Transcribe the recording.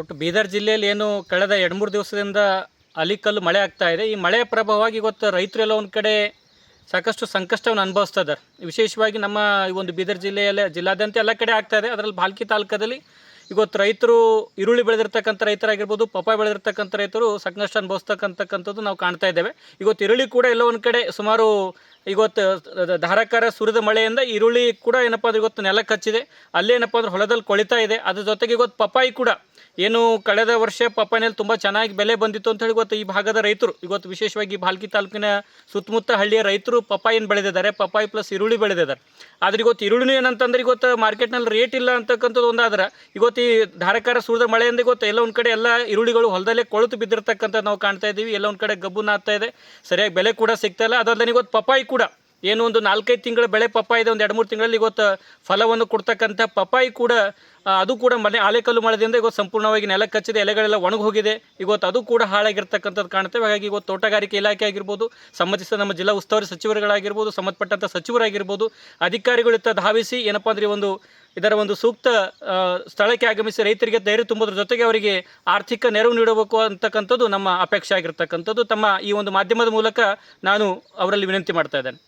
ಒಟ್ಟು ಬೀದರ್ ಜಿಲ್ಲೆಯಲ್ಲಿ ಏನು ಕಳೆದ ಎರಡು ಮೂರು ದಿವಸದಿಂದ ಅಲಿಕಲ್ಲು ಮಳೆ ಆಗ್ತಾ ಇದೆ. ಈ ಮಳೆಯ ಪ್ರಭಾವವಾಗಿ ಇವತ್ತು ರೈತರೆಲ್ಲ ಒಂದು ಕಡೆ ಸಾಕಷ್ಟು ಸಂಕಷ್ಟವನ್ನು ಅನುಭವಿಸ್ತಾ ಇದ್ದಾರೆ. ವಿಶೇಷವಾಗಿ ನಮ್ಮ ಈ ಒಂದು ಬೀದರ್ ಜಿಲ್ಲೆಯಲ್ಲೇ, ಜಿಲ್ಲಾದ್ಯಂತ ಎಲ್ಲ ಕಡೆ ಆಗ್ತಾ ಇದೆ. ಅದರಲ್ಲಿ ಬಾಲ್ಕಿ ತಾಲೂಕದಲ್ಲಿ ಇವತ್ತು ರೈತರು ಈರುಳ್ಳಿ ಬೆಳೆದಿರ್ತಕ್ಕಂಥ ರೈತರಾಗಿರ್ಬೋದು, ಪಪ್ಪಾಯ ಬೆಳೆದಿರ್ತಕ್ಕಂಥ ರೈತರು ಸಂಕಷ್ಟ ಅನುಭವಿಸ್ತಕ್ಕಂಥಕ್ಕಂಥದ್ದು ನಾವು ಕಾಣ್ತಾ ಇದ್ದೇವೆ. ಇವತ್ತು ಈರುಳ್ಳಿ ಕೂಡ ಎಲ್ಲ ಒಂದು ಕಡೆ ಸುಮಾರು ಇವತ್ತು ಧಾರಾಕಾರ ಸುರಿದ ಮಳೆಯಿಂದ ಈರುಳ್ಳಿ ಕೂಡ ಏನಪ್ಪ ಅಂದ್ರೆ ಇವತ್ತು ನೆಲಕ್ಕೆ ಹಚ್ಚಿದೆ. ಅಲ್ಲೇ ಏನಪ್ಪ ಅಂದ್ರೆ ಹೊಲದಲ್ಲಿ ಕೊಳಿತಾ ಇದೆ. ಅದ್ರ ಜೊತೆಗೆ ಇವತ್ತು ಪಪ್ಪಾಯಿ ಕೂಡ ಏನು ಕಳೆದ ವರ್ಷ ಪಪ್ಪಾಯಿನಲ್ಲಿ ತುಂಬ ಚೆನ್ನಾಗಿ ಬೆಲೆ ಬಂದಿತ್ತು ಅಂತ ಹೇಳಿ ಇವತ್ತು ಈ ಭಾಗದ ರೈತರು, ಇವತ್ತು ವಿಶೇಷವಾಗಿ ಭಾಲ್ಕಿ ತಾಲೂಕಿನ ಸುತ್ತಮುತ್ತ ಹಳ್ಳಿಯ ರೈತರು ಪಪ್ಪಾಯಿನ ಬೆಳೆದಿದ್ದಾರೆ? ಪಪ್ಪಾಯಿ ಪ್ಲಸ್ ಈರುಳ್ಳಿ ಬೆಳೆದಿದ್ದಾರೆ. ಆದ್ರೆ ಇವತ್ತು ಈರುಳ್ಳಿ ಏನಂತಂದ್ರೆ ಇವತ್ತು ಮಾರ್ಕೆಟ್ನಲ್ಲಿ ರೇಟ್ ಇಲ್ಲ ಅಂತಕ್ಕಂಥದ್ದು ಒಂದಾದ್ರೆ ಇವತ್ತು ಈ ಧಾರಾಕಾರ ಸುರಿದ ಮಳೆಯಿಂದ ಇವತ್ತು ಎಲ್ಲ ಒಂದು ಕಡೆ ಎಲ್ಲ ಈರುಳ್ಳಿಗಳು ಹೊಲದಲ್ಲೇ ಕೊಳತು ಬಿದ್ದಿರ್ತಕ್ಕಂಥದ್ದು ನಾವು ಕಾಣ್ತಾ ಇದ್ದೀವಿ. ಎಲ್ಲ ಒಂದು ಕಡೆ ಗಬ್ಬು ನಾಗ್ತಾ ಇದೆ. ಸರಿಯಾಗಿ ಬೆಲೆ ಕೂಡ ಸಿಗ್ತಾ ಇಲ್ಲ. ಅದಲ್ಲದೆ ಇವತ್ತು ಪಪ್ಪಾಯಿ ಕೂಡ ಏನು ಒಂದು ನಾಲ್ಕೈದು ತಿಂಗಳ ಬೆಳೆ ಪಪ್ಪಾಯಿದೆ ಒಂದು ಎರಡು ಮೂರು ತಿಂಗಳಲ್ಲಿ ಇವತ್ತು ಫಲವನ್ನು ಕೊಡ್ತಕ್ಕಂಥ ಪಪ್ಪಾಯಿ ಕೂಡ ಅದು ಕೂಡ ಮಳೆ ಆಲೆಕಲ್ಲು ಮಳೆದಿಂದ ಇವತ್ತು ಸಂಪೂರ್ಣವಾಗಿ ನೆಲ ಕಚ್ಚಿದೆ, ಎಲೆಗಳೆಲ್ಲ ಒಣಗಿ ಹೋಗಿದೆ. ಇವತ್ತು ಅದು ಕೂಡ ಹಾಳಾಗಿರ್ತಕ್ಕಂಥದ್ದು ಕಾಣುತ್ತೆ ಹಾಗಾಗಿ ಇವತ್ತು ತೋಟಗಾರಿಕೆ ಇಲಾಖೆ ಆಗಿರ್ಬೋದು, ಸಂಬಂಧಿಸಿದ ನಮ್ಮ ಜಿಲ್ಲಾ ಉಸ್ತುವಾರಿ ಸಚಿವರುಗಳಾಗಿರ್ಬೋದು ಸಂಬಂಧಪಟ್ಟಂಥ ಸಚಿವರಾಗಿರ್ಬೋದು, ಅಧಿಕಾರಿಗಳು ಇತ್ತ ಧಾವಿಸಿ ಏನಪ್ಪ ಅಂದರೆ ಒಂದು ಇದರ ಒಂದು ಸೂಕ್ತ ಸ್ಥಳಕ್ಕೆ ಆಗಮಿಸಿ ರೈತರಿಗೆ ಧೈರ್ಯ ತುಂಬೋದ್ರ ಜೊತೆಗೆ ಅವರಿಗೆ ಆರ್ಥಿಕ ನೆರವು ನೀಡಬೇಕು ಅಂತಕ್ಕಂಥದ್ದು ನಮ್ಮ ಅಪೇಕ್ಷೆ ಆಗಿರ್ತಕ್ಕಂಥದ್ದು. ತಮ್ಮ ಈ ಒಂದು ಮಾಧ್ಯಮದ ಮೂಲಕ ನಾನು ಅವರಲ್ಲಿ ವಿನಂತಿ ಮಾಡ್ತಾ ಇದ್ದೇನೆ.